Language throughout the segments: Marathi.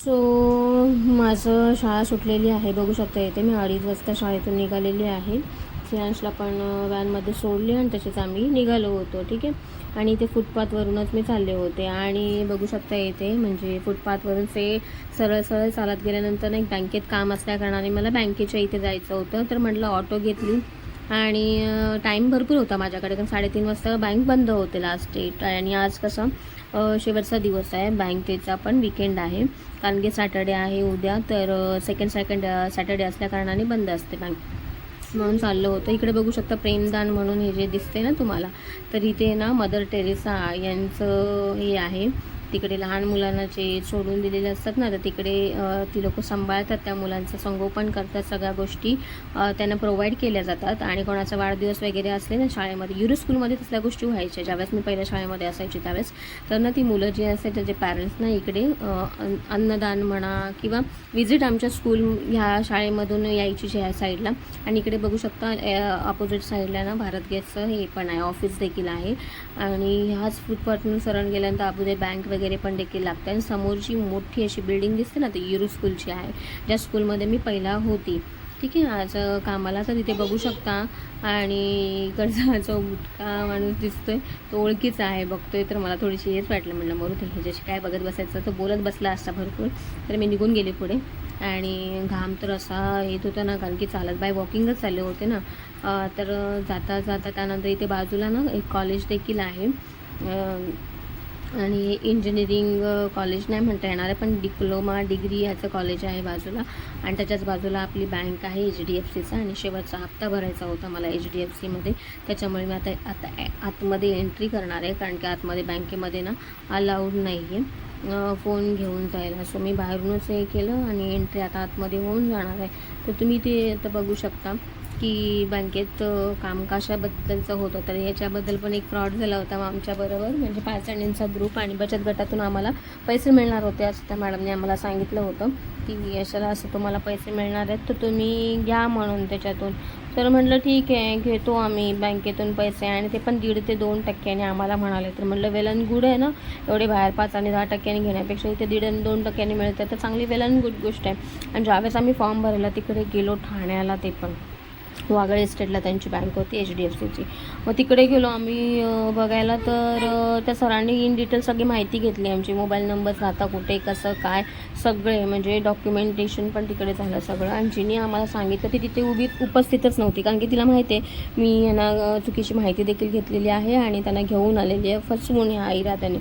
सो माझं शाळा सुटलेली आहे बघू शकता येते मी. अडीच वाजता शाळेतून निघालेली आहे. सियांशला पण व्हॅनमध्ये सोडली आणि तसेच आम्ही निघालो होतो ठीक आहे? आणि ते फुटपाथवरूनच मी चालले होते. आणि बघू शकता येते म्हणजे फुटपाथवरून ते सरळ सरळ चालत गेल्यानंतर एक बँकेत काम असल्याकारणाने मला बँकेच्या इथे जायचं होतं. तर म्हटलं ऑटो घेतली. आणि टाईम भरपूर होता माझ्याकडे. कारण साडेतीन वाजता बँक बंद होते लास्ट डेट आणि आज कसं शेवटचा दिवस आहे. बँकेचा पण विकेंड आहे. कारण की सॅटर्डे आहे उद्या. तर सेकंड सेकंड सॅटर्डे असल्याकारणाने बंद असते बँक म्हणून चाललं होतं. इकडे बघू शकता प्रेमदान म्हणून हे जे दिसते ना तुम्हाला तर इथे ना मदर टेरेसा यांचं हे आहे. तिकडे लहान मुलांना जे सोडून दिलेले असतात ना तर तिकडे ती लोक सांभाळतात त्या मुलांचं संगोपन करतात सगळ्या गोष्टी. त्यांना प्रोव्हाइड केल्या जातात आणि कोणाचा वाढदिवस वगैरे असले ना शाळेमध्ये युरो स्कूलमध्ये तसल्या गोष्टी व्हायच्या. ज्यावेळेस मी पहिल्या शाळेमध्ये असायची त्यावेळेस तर ना ती मुलं जी असतात त्याचे पॅरेंट्सना इकडे अन्नदान म्हणा किंवा विजिट आमच्या स्कूल ह्या शाळेमधून यायची ह्या साईडला आणि इकडे बघू शकता अपोजिट साईडला ना भारत गॅसचं हे पण आहे ऑफिस देखील आहे. आणि ह्याच फुटपाथून सरण गेल्यानंतर अबुदे बँक वगैरे वगैरे पण देखील लागतं. आणि समोरची मोठी अशी बिल्डिंग दिसते ना ती युरू स्कूलची आहे. ज्या स्कूलमध्ये मी पहिला होती. ठीक आहे आज कामाला तर तिथे बघू शकता. आणि इकडचा जो बुटका माणूस दिसतोय तो ओळखीचा आहे. बघतोय तर मला थोडीशी हेच वाटलं. म्हटलं मरू ते ह्याच्याशी काय बघत बसायचं? तर बोलत बसला असता भरपूर. तर मी निघून गेले पुढे. आणि घाम तर असा येत होता ना कारण की चालत बाय वॉकिंगच चालले होते ना. तर जाता जाता त्यानंतर इथे बाजूला ना एक कॉलेज देखील आहे. आणि इंजिनिअरिंग कॉलेज नाही म्हणता येणार आहे पण डिप्लोमा डिग्री याचं कॉलेज आहे बाजूला. आणि त्याच्याच बाजूला आपली बँक आहे एच डी एफ सीचा आणि शेवटचा हप्ता भरायचा होता मला एच डी एफ सीमध्ये त्याच्यामुळे मी आता आता आतमध्ये एंट्री करणार आहे कारण की आतमध्ये बँकेमध्ये ना अलाउड नाही आहे फोन घेऊन जायला. सो मी बाहेरूनच हे केलं आणि एंट्री आता आतमध्ये होऊन जाणार आहे. तर तुम्ही ते आता बघू शकता. की बँकेत कामकाशाबद्दलचं होतं तर याच्याबद्दल पण एक फ्रॉड झाला होता आमच्याबरोबर म्हणजे पाच जणींचा ग्रुप आणि बचत गटातून आम्हाला पैसे मिळणार होते असं त्या मॅडमने आम्हाला सांगितलं होतं की यशाला असं तुम्हाला पैसे मिळणार आहेत तर तुम्ही घ्या म्हणून त्याच्यातून. तर म्हटलं ठीक आहे घेतो आम्ही बँकेतून पैसे. आणि ते पण दीड ते दोन टक्क्याने आम्हाला म्हणाले. तर म्हटलं वेल अँड गुड आहे ना? एवढे बाहेर पाच आणि दहा टक्क्याने घेण्यापेक्षा इथे दीड आणि दोन टक्क्याने मिळतं. तर चांगली वेल अँड गुड गोष्ट आहे. आणि ज्यावेळेस आम्ही फॉर्म भरायला तिकडे गेलो ठाण्याला ते पण. वागळे इस्टेटला त्यांची बँक होती एच डी एफ सीची मग तिकडे गेलो आम्ही बघायला तर त्या सरांनी इन डिटेल सगळी माहिती घेतली आमची. मोबाईल नंबर राहता कुठे कसं काय सगळे म्हणजे डॉक्युमेंटेशन पण तिकडे झालं सगळं. आणि जिने आम्हाला सांगितलं ती तिथे उभी उपस्थितच नव्हती. कारण की तिला माहिती आहे मी यांना चुकीची माहिती देखील घेतलेली आहे आणि त्यांना घेऊन आलेली आहे. फसवून या आईरा त्याने.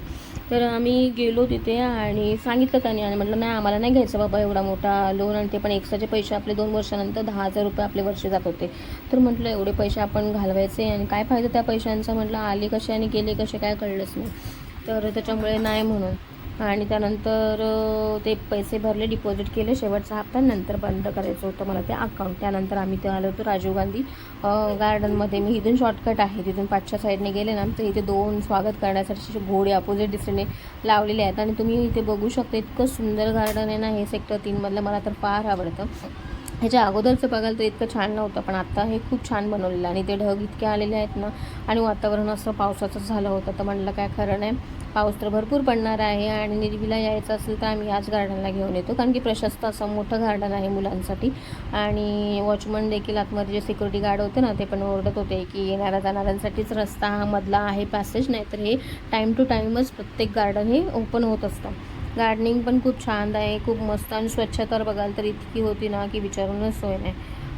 तर आम्ही गेलो तिथे आणि सांगितलं त्याने आणि म्हटलं नाही आम्हाला नाही घ्यायचं बाबा एवढा मोठा लोन आणि ते पण एक्स्ट्राचे पैसे आपले दोन वर्षानंतर दहा हजार रुपये आपले वर्ष जात होते. तर म्हटलं एवढे पैसे आपण घालवायचे आणि काय फायदा त्या पैशांचा? म्हटलं आले कसे आणि गेले कसे काय कळलंच नाही. तर त्याच्यामुळे नाही म्हणून. आणि त्यानंतर ते पैसे भरले डिपॉझिट केले. शेवटचा हप्ता नंतर बंद करायचं होतं मला ते अकाउंट त्यानंतर आम्ही ते आलो होतो राजीव गांधी गार्डनमध्ये मी इथून शॉर्टकट आहे. तिथून पाचच्या साईडने गेले ना तर इथे दोन स्वागत करण्यासाठी घोडे अपोजिट दिशेने लावलेले आहेत. आणि तुम्ही इथे बघू शकता इतकं सुंदर गार्डन आहे ना हे सेक्टर तीनमधलं मला तर फार आवडतं. ह्याच्या अगोदरचं बघाल तर इतकं छान नव्हतं पण आता हे खूप छान बनवलेलं आणि ते ढग इतके आलेले आहेत ना आणि वातावरण असं पावसाचं झालं होतं तर म्हटलं काय खरं नाही. पाऊस तर भरपूर पडणार आहे आणि निर्वीला यायचं असेल तर आम्ही याच गार्डनला घेऊन येतो कारण की प्रशस्त असं मोठं गार्डन आहे मुलांसाठी. आणि वॉचमन देखील आतमध्ये जे सिक्युरिटी गार्ड होते ना ते पण ओरडत होते की येणाऱ्या जाणाऱ्यांसाठीच रस्ता हा मधला आहे पॅसेज नाही तर हे टाईम टू टाईमच प्रत्येक गार्डन हे ओपन होत असतं. गार्डनिंग पण खूप छान आहे खूप मस्त आणि स्वच्छ तर बघाल तर इतकी होती ना की विचारूनच सोय नाही.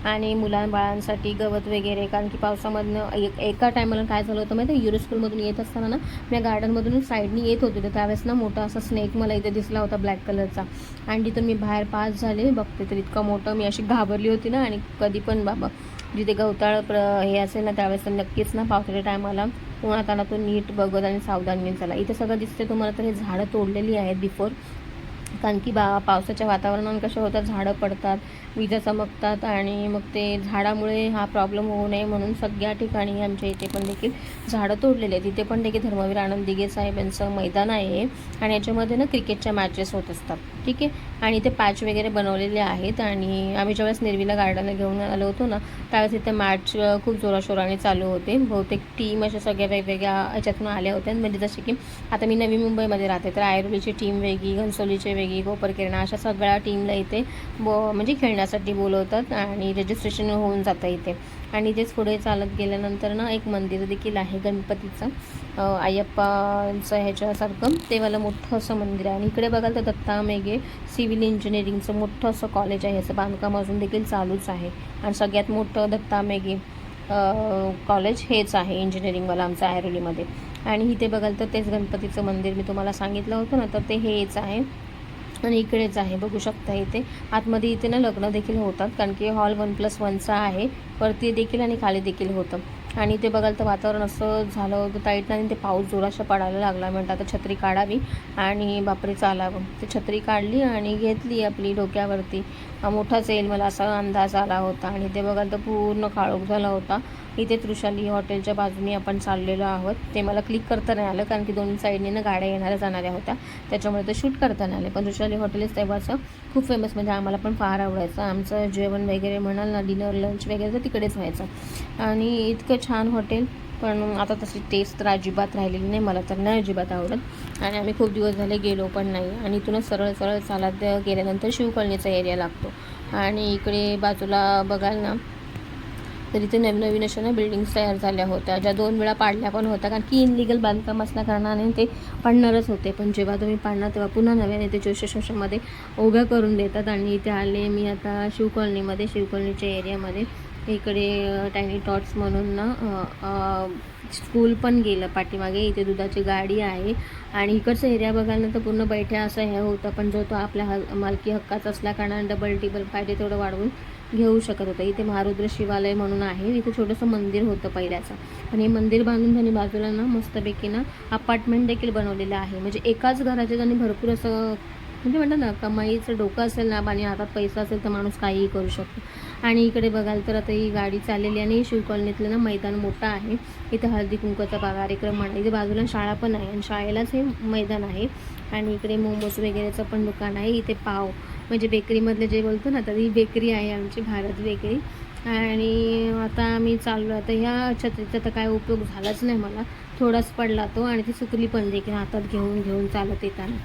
आणि मुलांबाळांसाठी गवत वगैरे कारण की पावसामधनं एक एका टायमाला काय झालं होतं माहिती आहे युरो स्कूलमधून येत असताना ना मी गार्डनमधून साईडनी येत होते. तर त्यावेळेस ना मोठा असा स्नेक मला इथे दिसला होता ब्लॅक कलरचा आणि तिथून मी बाहेर पास झाले बघते तर इतकं मोठं मी अशी घाबरली होती ना आणि कधी पण बाबा. जिथे गवताळ प्र हे असेल ना त्यावेळेस तर नक्कीच ना पावसाच्या टायमाला उन्हात आला तो नीट बघत आणि सावधान घेऊन चला. इथे सगळं दिसते तुम्हाला तर हे झाडं तोडलेली आहेत बिफोर कारण की बा पावसाच्या वातावरणात कशा होतात झाडं पडतात विजा चमकतात आणि मग ते झाडामुळे हा प्रॉब्लेम होऊ नये म्हणून सगळ्या ठिकाणी आमच्या इथे पण देखील झाडं तोडलेली आहेत. इथे पण देखील धर्मवीर आनंद दिघे साहेब यांचं मैदान आहे आणि याच्यामध्ये ना क्रिकेटच्या मॅचेस होत असतात. ठीक आहे? आणि ते पॅच वगैरे बनवलेले आहेत आणि आम्ही ज्यावेळेस निर्वीला गार्डनला घेऊन आलो होतो ना त्यावेळेस इथे मॅच खूप जोराशोराने चालू होते. बहुतेक टीम अशा सगळ्या वेगवेगळ्या याच्यातून आल्या होत्या. म्हणजे जसे की आता मी नवी मुंबईमध्ये राहते तर आयरोलीची टीम वेगळी घनसोलीची वेगळी कोपरकिरणा अशा सगळ्या टीमला इथे ब म्हणजे खेळण्यासाठी बोलवतात आणि रजिस्ट्रेशन होऊन जातं इथे. आणि तेच पुढे चालत गेल्यानंतर ना एक मंदिर देखील आहे गणपतीचं. अय्यप्पाचं ह्याच्यासारखं. ते मला मोठं असं मंदिर आहे. आणि इकडे बघाल तर दत्ता मेघे सिव्हिल इंजिनिअरिंगचं मोठं असं कॉलेज आहे. असं बांधकाम अजून देखील चालूच आहे. आणि सगळ्यात मोठं दत्ता मेघे कॉलेज हेच आहे इंजिनिअरिंगवाला आमचं ऐरोलीमध्ये. आणि इथे बघाल तर तेच गणपतीचं मंदिर मी तुम्हाला सांगितलं होतं ना तर ते हेच आहे. आणि इकडेच आहे. बघू शकता इथे. आतमध्ये इथे ना लग्न देखील होतात. कारण की हॉल वन प्लस वनचा आहे. वरती देखील आणि खाली देखील होतं. आणि ते बघाल तर वातावरण असं झालं होतं ताईट आणि ते पाऊस जोराशा पडायला लागला. म्हणतात आता छत्री काढावी. आणि बापरे चालावं. ते छत्री काढली आणि घेतली आपली डोक्यावरती. मोठाच येईल. मला असा अंदाज आला होता. आणि ते बघाल तर पूर्ण काळोख झाला होता. इथे तृषाली हॉटेलच्या बाजूने आपण चाललेलो आहोत. ते मला क्लिक करता नाही आलं कारण की दोन्ही साईडने ना गाड्या येणाऱ्या जाणाऱ्या होत्या. त्याच्यामुळे ते शूट करता नाही आले. पण तृषाली हॉटेलच तेव्हाचं खूप फेमस म्हणजे आम्हाला पण फार आवडायचं. आमचं जेवण वगैरे म्हणाल ना डिनर लंच वगैरे तर तिकडेच व्हायचं. आणि इतकं छान हॉटेल पण आता तशी टेस्ट तर अजिबात राहिलेली नाही. मला तर नाही अजिबात आवडत. आणि आम्ही खूप दिवस झाले गेलो पण नाही. आणि इथूनच सरळ सरळ चालत गेल्यानंतर शिवकळणीचा एरिया लागतो. आणि इकडे बाजूला बघाल ना तर इथे नवनवीन अशा ना बिल्डिंग्स तयार झाल्या होत्या. ज्या दोन वेळा पाडल्या पण होत्या. कारण की इनलिगल बांधकाम असल्या कारणाने ते पाडणारच होते. पण जेव्हा तुम्ही पाडणार तेव्हा पुन्हा नव्याने ते जोशोशोशामध्ये उभ्या करून देतात. आणि इथे आले मी आता शिव कॉलनीमध्ये शिव कॉलनीच्या एरियामध्ये इकडे टायनी टॉट्स म्हणून ना स्कूल पण गेलं पाठीमागे. इथे दुधाची गाडी आहे. आणि इकडचं एरिया बघायला तर पूर्ण बैठ्या असं हे होतं. पण जो तो आपल्या ह मालकी हक्काचा असल्या कारणाने डबल टिबल पाहिजे तेवढं वाढवून घेऊ शकत होतं. इथे महारुद्र शिवालय म्हणून आहे. इथे छोटंसं मंदिर होतं पहिल्याचं. पण हे मंदिर बांधून त्यांनी बाजूला ना मस्तपैकी ना अपार्टमेंट देखील बनवलेलं आहे. म्हणजे एकाच घराचे त्यांनी भरपूर असं म्हणजे म्हणतात ना कमाईचं डोकं असेल ना आणि हातात पैसा असेल तर माणूस काहीही करू शकतो. आणि इकडे बघाल तर आता ही गाडी चाललेली आणि शिव कॉलनीतलं ना मैदान मोठं आहे. इथे हळदी कुंकवाचा कार्यक्रम आहे. इथे बाजूला शाळा पण आहे. आणि शाळेलाच हे मैदान आहे. आणि इकडे मोमोज वगैरेचं पण दुकान आहे. इथे पाव म्हणजे बेकरीमधले जे बोलतो ना तर ही बेकरी आहे आमची भारत बेकरी. आणि आता आम्ही चाललो आता ह्या छत्रीचा तर काय उपयोग झालाच नाही मला. थोडाच पडला तो आणि ती सुकली पण देखील हातात घेऊन घेऊन चालत येताना.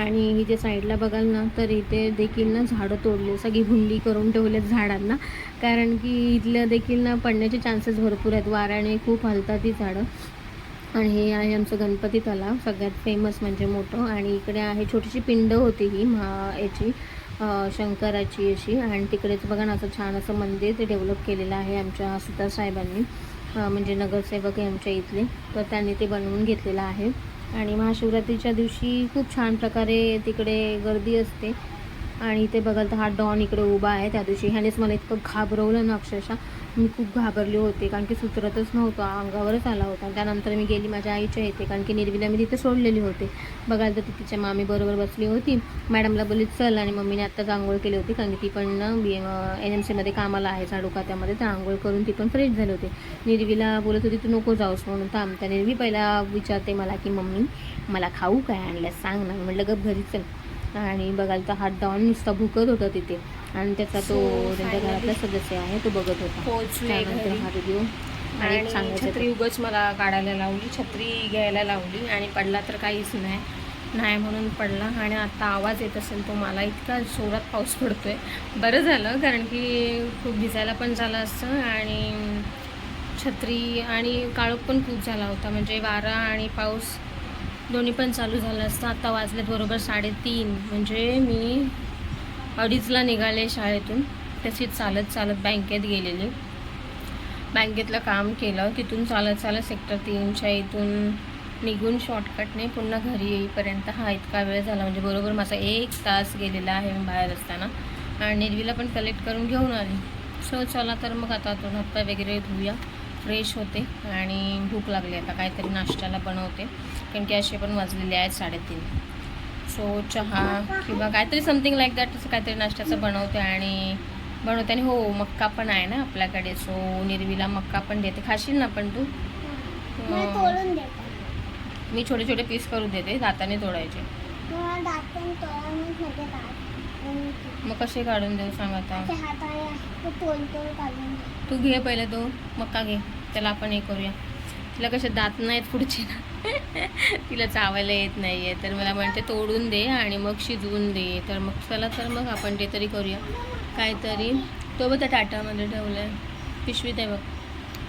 आणि इथे साईडला बघाल ना तर इथे देखील ना झाडं तोडले सगळी भुंडी करून ठेवलेत झाडांना. कारण की इथलं देखील ना पडण्याचे चान्सेस भरपूर आहेत वाऱ्याने खूप हलतात ती झाडं. आणि हे आहे आमचं गणपती तलाव सगळ्यात फेमस म्हणजे मोठं. आणि इकडे आहे छोटीशी पिंड होती ही महा याची. शंकराची अशी. आणि तिकडेच बघा ना असं छान असं मंदिर ते डेव्हलप केलेलं आहे आमच्या सुतार साहेबांनी. म्हणजे नगरसेवक आहे आमच्या इथले. तर त्यांनी ते बनवून घेतलेलं आहे. आणि महाशिवरात्रीच्या दिवशी खूप छान प्रकारे तिकडे गर्दी असते. आणि इथे बघाल तर हा डॉन इकडे उभा आहे. त्या दिवशी ह्यानेच मला इतकं घाबरवलं ना अक्षरशः. मी खूप घाबरले होते कारण की सुचरतच नव्हतं अंगावरच आला होता. त्यानंतर मी गेली माझ्या आईच्या येते कारण की निर्विला मी तिथे सोडलेली होते. बघायला तर ती तिच्या मामी बरोबर बसली होती. मॅडमला बोलली चल आणि मम्मीने आत्ताच आंघोळ केली होती कारण की ती पण बी एन एम सीमध्ये कामाला आहे झाडू खात्यामध्ये. तर आंघोळ करून ती पण फ्रेश झाली होती. निर्वीला बोलत होती तू नको जाऊस म्हणून थांब. त्या निर्वी पहिला विचारते मला की मम्मी मला खाऊ काय आणलं सांग ना. म्हटलं गप घरी चल. आणि बघायला तर हात डॉन नुसता भुकत होता तिथे. आणि त्याचा तो त्यांच्या घरातला सदस्य आहे तो बघत होता. पोहोचले त्यानंतर घरी हा व्हिडिओ आणि छत्री उगच मला काढायला लावली छत्री घ्यायला लावली आणि पडला तर काहीच नाही. नाही म्हणून पडला आणि आता आवाज येत असेल तो मला इतका जोरात पाऊस पडतोय. बरं झालं कारण की खूप भिजायला पण झालं असतं आणि छत्री आणि काळोख पण खूप झाला होता. म्हणजे वारा आणि पाऊस दोन्ही पण चालू झालं असतं. आता वाजलेत बरोबर साडेतीन. म्हणजे मी अडीचला निघाले शाळेतून. तशीच चालत चालत बँकेत गेलेली. बँकेतलं काम केलं. तिथून चालत चालत सेक्टर तीनच्या इथून निघून शॉर्टकटने पुन्हा घरी येईपर्यंत हा इतका वेळ झाला. म्हणजे बरोबर माझा एक तास गेलेला आहे मी बाहेर असताना. आणि निर्वीला पण कलेक्ट करून घेऊन आली. सो चला तर मग आता तो हप्ता वगैरे धुया. फ्रेश होते आणि भूक लागली. आता काहीतरी नाश्त्याला बनवते. कारण की असे पण वाजलेले आहेत साडेतीन. सो चहा किंवा काहीतरी समथिंग लाईक दॅट असं काहीतरी नाश्त्याचं बनवते आणि बनवते. आणि हो मक्का पण आहे ना आपल्याकडे सो निर्वीला मक्का पण देते. खाशील ना पण तू? अं, मी छोटे छोटे पीस करून देते दाताने तोडायचे. मग कसे काढून देऊ सांग आता. तू घे पहिले तो मक्का घे. त्याला आपण हे करूया. तिला कसे दात नाहीत पुढचे ना. तिला चावायला येत नाही आहे तर मला म्हणते तोडून दे आणि मग शिजवून दे. तर मग चला तर मग आपण ते तरी करूया. काहीतरी. तो बघ त्या टाटामध्ये ठेवलं आहे पिशवीत आहे बघ.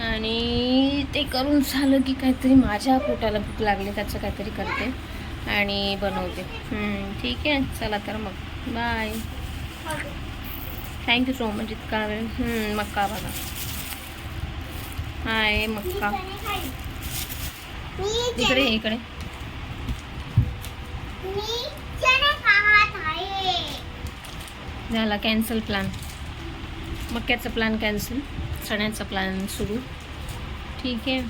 आणि ते करून झालं की काहीतरी माझ्या पोटाला भूक लागली त्याचं काहीतरी करते आणि बनवते. ठीक आहे. चला तर मग. बाय थँक्यू सो मच इतका वेळ. मक्का बघा. हाय मक्का इकडे इकडे. झाला कॅन्सल प्लॅन मक्याचा प्लॅन कॅन्सल चण्याचा प्लॅन सुरू. ठीक आहे.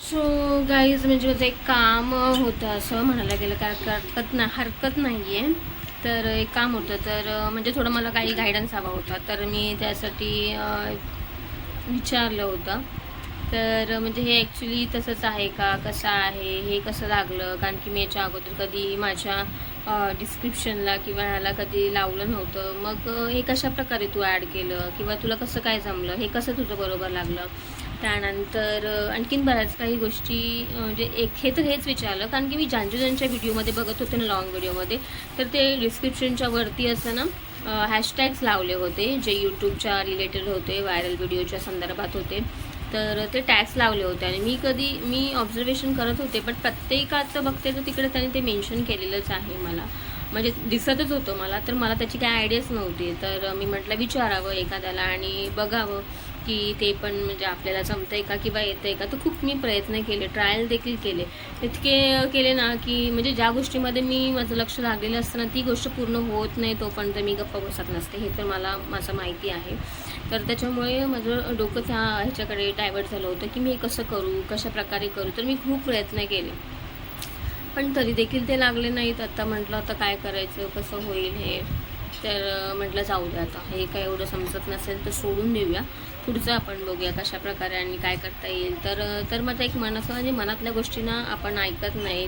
सो गाईज म्हणजे माझं एक काम होतं असं म्हणायला गेलं काय हरकत ना हरकत नाही आहे तर एक काम होतं तर म्हणजे थोडं मला काही गायडन्स हवा होता. तर मी त्यासाठी विचारलं होतं. तर म्हणजे हे ॲक्च्युली तसंच आहे का? कसं आहे? हे कसं लागलं? कारण की मी याच्या अगोदर कधी माझ्या डिस्क्रिप्शनला किंवा ह्याला कधी लावलं नव्हतं. मग हे कशा प्रकारे तू ॲड केलं? किंवा तुला कसं काय जमलं? हे कसं तुझं बरोबर लागलं? त्यानंतर आणखीन बऱ्याच काही गोष्टी म्हणजे एक हे तर हेच विचारलं. कारण की मी जांजूजांच्या व्हिडिओमध्ये बघत होते ना लॉंग व्हिडिओमध्ये तर ते डिस्क्रिप्शनच्या वरती असं ना हॅशटॅग्स लावले होते जे यूट्यूबच्या रिलेटेड होते व्हायरल व्हिडिओच्या संदर्भात होते. तर ते टॅग्स लावले होते आणि मी कधी मी ऑब्झर्वेशन करत होते पण प्रत्येकाचं बघते तर तिकडे त्यांनी ते मेन्शन केलेलंच आहे मला. म्हणजे दिसतच होतं मला तर मला त्याची काय आयडियाच नव्हती. तर मी म्हटलं विचारावं एखाद्याला आणि बघावं. की ते पण म्हणजे आपल्याला जमतंय का किंवा येतंय का? तर खूप मी प्रयत्न केले ट्रायल देखील केले. इतके केले ना की म्हणजे ज्या गोष्टीमध्ये मी माझं लक्ष लागलेलं असतं ना ती गोष्ट पूर्ण होत नाही तोपर्यंत मी गप्पा बसत नसते. हे तर मला माझं माहिती आहे. तर त्याच्यामुळे माझं डोकं त्या ह्याच्याकडे डायवर्ट झालं होतं की मी हे कसं करू कशा प्रकारे करू? तर मी खूप प्रयत्न केले. पण तरी देखील ते लागले नाहीत. आता म्हटलं आता काय करायचं? कसं होईल हे? तर म्हटलं जाऊ द्या आता. हे काय एवढं समजत नसेल तर सोडून देऊया. पुढचं आपण बघूया कशा प्रकारे आणि काय करता येईल. तर तर माझं एक मन असं म्हणजे मनातल्या गोष्टींना आपण ऐकत नाही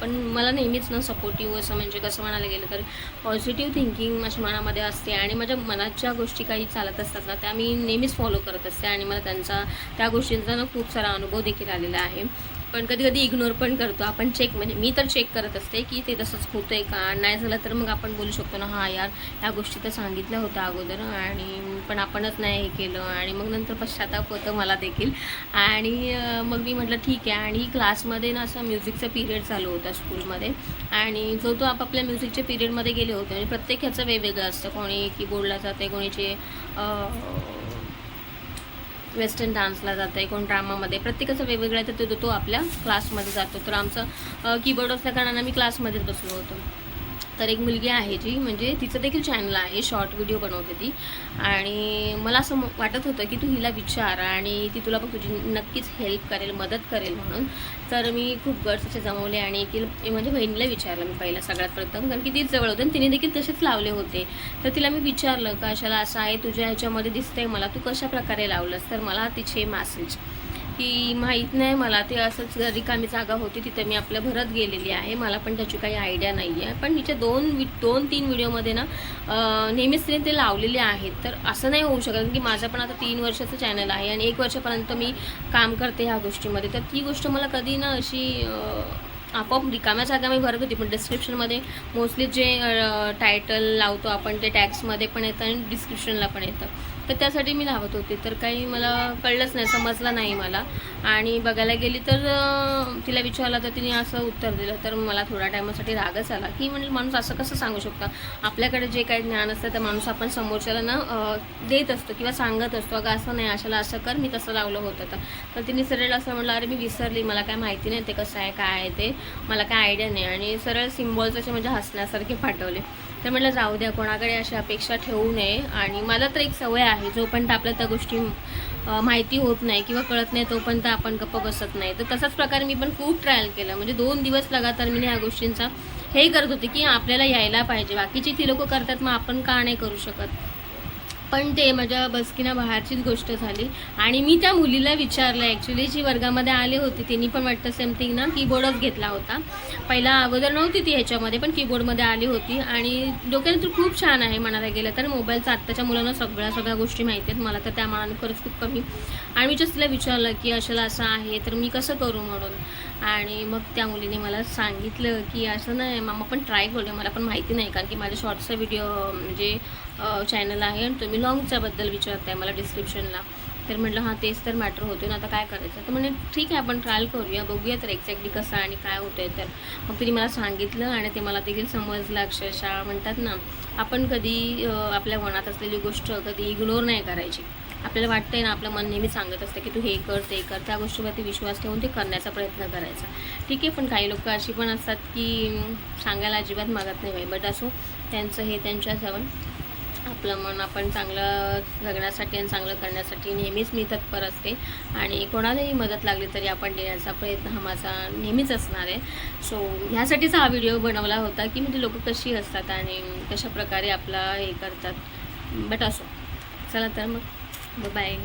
पण मला नेहमीच ना सपोर्टिव्ह असं म्हणजे कसं म्हणायला गेलं तर पॉझिटिव्ह थिंकिंग माझ्या मनामध्ये असते आणि माझ्या मनात ज्या गोष्टी काही चालत असतात ना त्या मी नेहमीच फॉलो करत असते आणि मला त्यांचा त्या गोष्टींचा ना खूप सारा अनुभव देखील आलेला आहे. पण कधी कधी इग्नोर पण करतो. आपण चेक म्हणजे मी तर चेक करत असते की ते तसंच होतं आहे का? नाही झालं तर मग आपण बोलू शकतो ना हां यार ह्या गोष्टी तर सांगितल्या होत्या अगोदर आणि पण आपणच नाही हे केलं. आणि मग नंतर पश्चाताप होतं मला देखील. आणि मग मी म्हटलं ठीक आहे. आणि क्लासमध्ये ना असं म्युझिकचा पिरियड चालू होता स्कूलमध्ये. आणि जो तो आपापल्या म्युझिकच्या पिरियडमध्ये गेले होते. म्हणजे प्रत्येक ह्याचं वेगवेगळं असतं. कोणी कीबोर्डला जाते कोणीचे वेस्टर्न डान्सला जात आहे कोण ड्रामामध्ये. प्रत्येकाचं वेगवेगळं आहे तर तो तो आपल्या क्लासमध्ये जातो. तर आमचं कीबोर्ड असल्या कारणानं आम्ही क्लासमध्येच बसलो होतो. तर एक मुलगी आहे जी म्हणजे तिचं देखील चॅनल आहे शॉर्ट व्हिडिओ बनवते ती. आणि मला असं म- वाटत होतं की तू हिला विचार आणि ती तुला पण तुझी नक्कीच हेल्प करेल मदत करेल म्हणून. तर मी खूप गट्स असे जमवले आणि की म्हणजे बहिणीला विचारलं मी पहिला सगळ्यात प्रथम कारण की तीच जवळ होतं आणि तिने देखील तसेच लावले होते. तर तिला मी विचारलं का अशाला असं आहे? तुझ्या ह्याच्यामध्ये दिसतंय मला. तू कशा प्रकारे लावलंस? तर मला तिचे मॅसेज की माहीत नाही मला ते असंच रिकामी जागा होती तिथे मी आपल्या भरत गेलेली आहे. मला पण त्याची काही आयडिया नाही आहे पण तिच्या दोन दोन तीन व्हिडिओमध्ये ना नेहमीच तिने ते लावलेले आहेत. तर असं नाही होऊ शकत कारण की माझं पण आता तीन वर्षाचं चॅनल आहे आणि एक वर्षापर्यंत मी काम करते ह्या गोष्टीमध्ये. तर ती गोष्ट मला कधी ना अशी आपोआप रिकाम्या जागा मी भरत होती. पण डिस्क्रिप्शनमध्ये मोस्टली जे टायटल लावतो आपण ते टॅक्समध्ये पण येतं आणि डिस्क्रिप्शनला पण येतं. तर त्यासाठी मी लावत होते. तर काही मला कळलंच नाही समजलं नाही मला. आणि बघायला गेली तर तिला विचारलं तर तिने असं उत्तर दिलं. तर मला थोड्या टायमासाठी रागच आला. की म्हणजे माणूस असं कसं सांगू शकतं? आपल्याकडे जे काही ज्ञान असतं ते माणूस आपण समोरच्याला ना देत असतो किंवा सांगत असतो. अगं असं नाही अशाला असं कर मी तसं लावलं होतं तर. तर तिने सरळ असं म्हटलं अरे मी विसरली. मला काय माहिती नाही ते कसं आहे काय आहे ते. मला काय आयडिया नाही. आणि सरळ सिम्बॉल्स असे म्हणजे हसण्यासारखे पाठवले. तर म्हटलं जाऊ द्या कोणाकडे अशी अपेक्षा ठेवू नये. आणि मला तर एक सवय आहे जोपर्यंत आपल्या त्या गोष्टी माहिती होत नाही किंवा कळत नाही तोपर्यंत आपण गप्प बसत नाही. तर तसाच प्रकारे मी पण खूप ट्रायल केलं. म्हणजे दोन दिवस लगातार मी ह्या गोष्टींचा हे करत होते की आपल्याला यायला पाहिजे. बाकीची ती लोक करतात मग आपण का नाही करू शकत? पण ते माझ्या बसकीना बाहेरचीच गोष्ट झाली. आणि मी त्या मुलीला विचारलं ॲक्च्युली जी वर्गामध्ये आली होती तिने पण वाटतं सेमथिंग ना कीबोर्डच घेतला होता. पहिला अगोदर नव्हती ती ह्याच्यामध्ये पण कीबोर्डमध्ये आली होती. आणि डोक्याने तर खूप छान आहे म्हणायला गेलं तर मोबाईलचा आत्ताच्या मुलांना सगळ्या सगळ्या गोष्टी माहिती आहेत. मला तर त्या मानाने खरंच खूप कमी. आणि मी जस्ट तिला विचारलं की अशाला असं आहे तर मी कसं करू म्हणून? आणि मग त्या मुलीने मला सांगितलं की असं नाही मामा पण ट्राय करूया मला पण माहिती नाही कारण की माझ्या शॉर्टचा व्हिडिओ म्हणजे चॅनल आहे आणि तुम्ही लॉंगच्याबद्दल विचारताय मला डिस्क्रिप्शनला तर म्हटलं हां तेच तर मॅटर होते ना आता काय करायचं? तर म्हणजे ठीक आहे आपण ट्रायल करूया बघूया तर एक्झॅक्टली कसं आणि काय होतं आहे तर. मग तिने मला सांगितलं आणि ते मला देखील समजलं अक्षरशः म्हणतात ना आपण कधी आपल्या मनात असलेली गोष्ट कधी इग्नोर नाही करायची. आपल्याला वाटतंय ना आपलं मन नेहमी सांगत असतं की तू हे कर ते कर. त्या गोष्टीवरती विश्वास ठेवून ते करण्याचा प्रयत्न करायचा. ठीक आहे पण काही लोक अशी पण असतात की सांगायला अजिबात मागत नाही बाई. बट असो त्यांचं हे त्यांच्याजवळ. आपलं मन आपण चांगलं जगण्यासाठी आणि चांगलं करण्यासाठी नेहमीच मी तत्पर असते. आणि कोणालाही मदत लागली तरी आपण देण्याचा प्रयत्न हा माझा नेहमीच असणार आहे. सो ह्यासाठीच हा व्हिडिओ बनवला होता की म्हणजे लोक कशी असतात आणि कशा प्रकारे आपला हे करतात. बट असो. चला तर मग. बाय